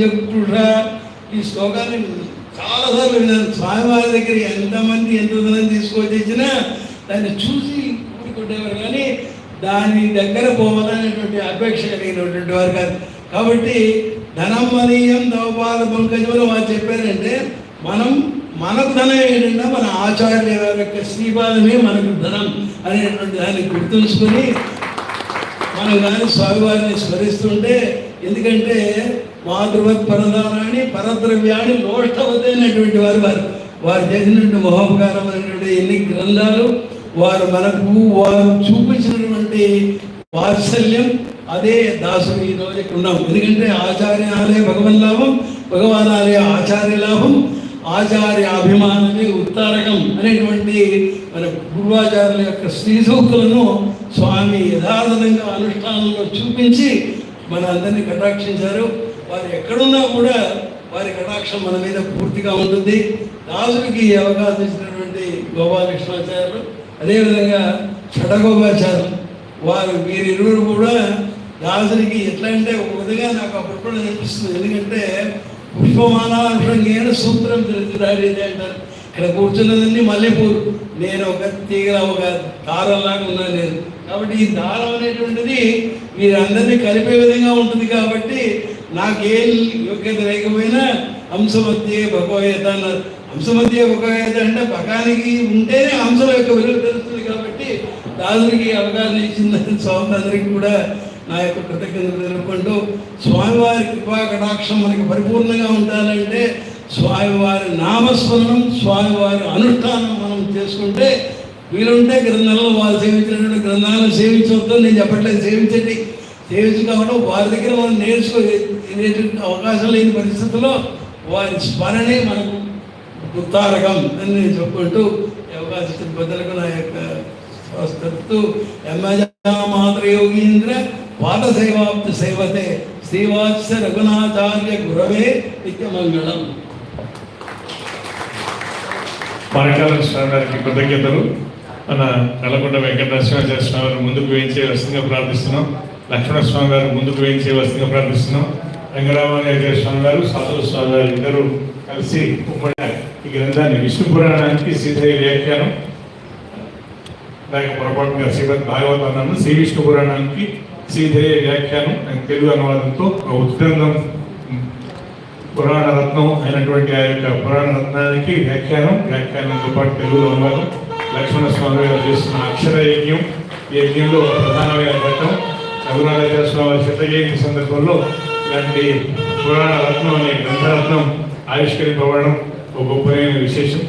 చెప్తున్నా ఈ శ్లోకాన్ని చాలాసార్లు విన్నాను. స్వామివారి దగ్గర ఎంతమంది ఎంతమంది ధనం తీసుకొచ్చి దాన్ని చూసి ఊరుకుంటేవారు కానీ దాని దగ్గర పోవాలనేటువంటి అపేక్ష కలిగినటువంటి వారు కాదు. కాబట్టి ధనం మనీయం దవపాల పంకజంలో వాళ్ళు చెప్పారంటే మనం మనకు ధనం ఏంటంటే మన ఆచార్య యొక్క శ్రీపాదమే మనకు ధనం అనేటువంటి దాన్ని గుర్తుంచుకొని మనం కానీ స్వామివారిని స్మరిస్తుంటే ఎందుకంటే మాతృవత్ పరదానాన్ని పరద్రవ్యాన్ని లోష్టవతి అనేటువంటి వారు వారు. వారు చేసినటువంటి మహోపకారమైనటువంటి ఎన్ని గ్రంథాలు వారు మనకు వారు చూపించినటువంటి వాత్సల్యం అదే దాసుడు ఈ రోజు ఇక్కడ ఉన్నాం. ఎందుకంటే ఆచార్యాలే భగవన్ లాభం భగవాన్ ఆలయ ఆచార్య లాభం ఆచార్య అభిమానమే ఉత్తారకం అనేటువంటి మన గురువాచార్యుల యొక్క శ్రీ సూక్తులను స్వామి యథార్థంగా అనుష్ఠానంలో చూపించి మన అందరినీ కటాక్షించారు. వారు ఎక్కడున్నా కూడా వారి కటాక్షం మన మీద పూర్తిగా ఉంటుంది. దాసుడికి అవకాశం ఇచ్చినటువంటి గోపాలకృష్ణాచార్యులు అదేవిధంగా షడగోపాచార్యులు వారు వీరిరువురు కూడా దాసుడికి ఎట్లా అంటే ఒక విధంగా నాకు అప్పుడు అనిపిస్తుంది. ఎందుకంటే పుష్పమాలాంగేణ సూత్రం తెలుసురాడేది అంటారు. ఇక్కడ కూర్చున్నదన్నీ మల్లెపూలు. నేను ఒక తీగల ఒక దారంలాగా ఉన్నాను నేను. కాబట్టి ఈ దారం అనేటువంటిది మీరందరినీ కలిపే విధంగా ఉంటుంది కాబట్టి నాకేం యోగ్యత లేకపోయినా హంసమధ్యే భగవేత అన్నారు. హంసమధ్యే భగవేత అంటే పకానికి ఉంటేనే హంసల యొక్క విలువ తెలుస్తుంది కాబట్టి దాసుడికి అవగాహన ఇచ్చిందని స్వామి అందరికీ కూడా నా యొక్క కృతజ్ఞతలు తెలుపుకుంటూ స్వామివారి కృపా కటాక్షం మనకి పరిపూర్ణంగా ఉండాలంటే స్వామివారి నామస్మరణం స్వామివారి అనుష్ఠానం మనం చేసుకుంటే వీలుంటే గ్రంథాలను వాళ్ళు సేవించినటువంటి గ్రంథాలను సేవించవద్దని నేను చెప్పట్లేదు సేవించండి. సేవించు వారి దగ్గర మనం నేర్చుకునే అవకాశం లేని పరిస్థితుల్లో వారి స్మరణే మనకు గుర్తారకం అని నేను చెప్పుకుంటూ అవకాశం ఇచ్చిన పెద్దలకు నా యొక్క స్వస్థత్తు యమజామాత్ర యోగీంద్ర పాద సేవాప్తి సేవతే శ్రీవాత్స రఘునాచార్య గురవే నిత్యమంగళం. పరకాల స్వామి గారికి కృతజ్ఞతలు మన నల్లగొండ వెంకటనరసింహాచార్య స్వామి ముందుకు వేయించే రసంగా ప్రార్థిస్తున్నాం. లక్ష్మణ స్వామి గారు ముందుకు వేయించేవలసిందిగా ప్రార్థిస్తున్నాం. రంగరామాచార్య స్వామి గారు సాధు స్వామి గారు ఇద్దరు కలిసి ఉమ్మడి ఈ గ్రంథాన్ని విష్ణు పురాణానికి సీతయ్య వ్యాఖ్యానం. దానికి పొరపాటుగా శ్రీమద్ భాగవతం అన్నాను. శ్రీ విష్ణు పురాణానికి శ్రీధరి వ్యాఖ్యానం అని తెలుగు అనువాదంతో ఒక ఉద్గ్రంథం పురాణ రత్నం అయినటువంటి ఆ యొక్క పురాణ రత్నానికి వ్యాఖ్యానం. వ్యాఖ్యానంతో పాటు తెలుగు అనువాదం. లక్ష్మణ స్వామి గారు చేస్తున్న అక్షర యజ్ఞం. ఈ యజ్ఞంలో ప్రధానమైన ఘట్టం. రఘునాథ స్వామి వారి శత జయంతి సందర్భంలో ఇలాంటి పురాణ రత్నం అనే గ్రంథరత్నం ఆవిష్కరింపబడడం ఒక గొప్పమైన విశేషం.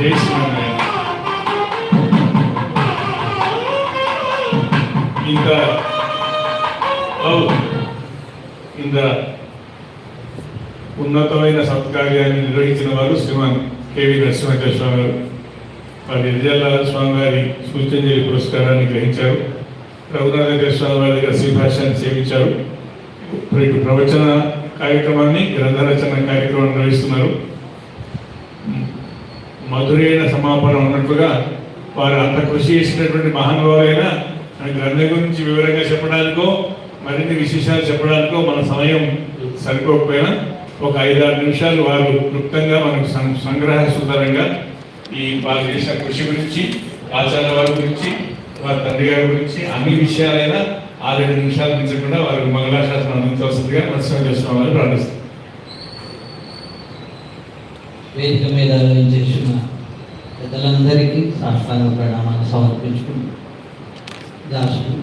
జై ఇంత ఇంత ఉన్నతమైన సత్కార్యాన్ని నిర్వహించిన వారు శ్రీమాన్ కేవి నరసింహాచార్య స్వామి గారు వారి నిజాల స్వామి గారి సూచంజలి పురస్కారాన్ని గ్రహించారు. రఘునాథాచార్య స్వామి వారి దగ్గర శ్రీభాషాన్ని సేవించారు ప్రవచన కార్యక్రమాన్ని గ్రంథ రచన కార్యక్రమాన్ని నిర్వహిస్తున్నారు. మధురైన సమాపనం ఉన్నట్లుగా వారు అంత కృషి చేసినటువంటి మహానుభావులైన మన గ్రంథం గురించి వివరంగా చెప్పడానికో మరిన్ని విశేషాలు చెప్పడానికో మన సమయం సరిపోకపోయినా ఒక ఐదారు నిమిషాలు వారు క్లుప్తంగా మనకు సం- సంగ్రహ సుందరంగా ఈ వారు చేసిన కృషి గురించి ఆచార్య వారి గురించి వారి తండ్రి గారి గురించి అన్ని విషయాలైనా ఆరేడు నిమిషాలు మించకుండా వారు మంగళాశాసనం అందించవలసిందిగా నరసింహ చేస్తున్నామని వారు వేదిక మీద చేసిన పెద్దలందరికీ సాష్టాంగ ప్రణామాలు సమర్పించుకుంటూ దాసుడు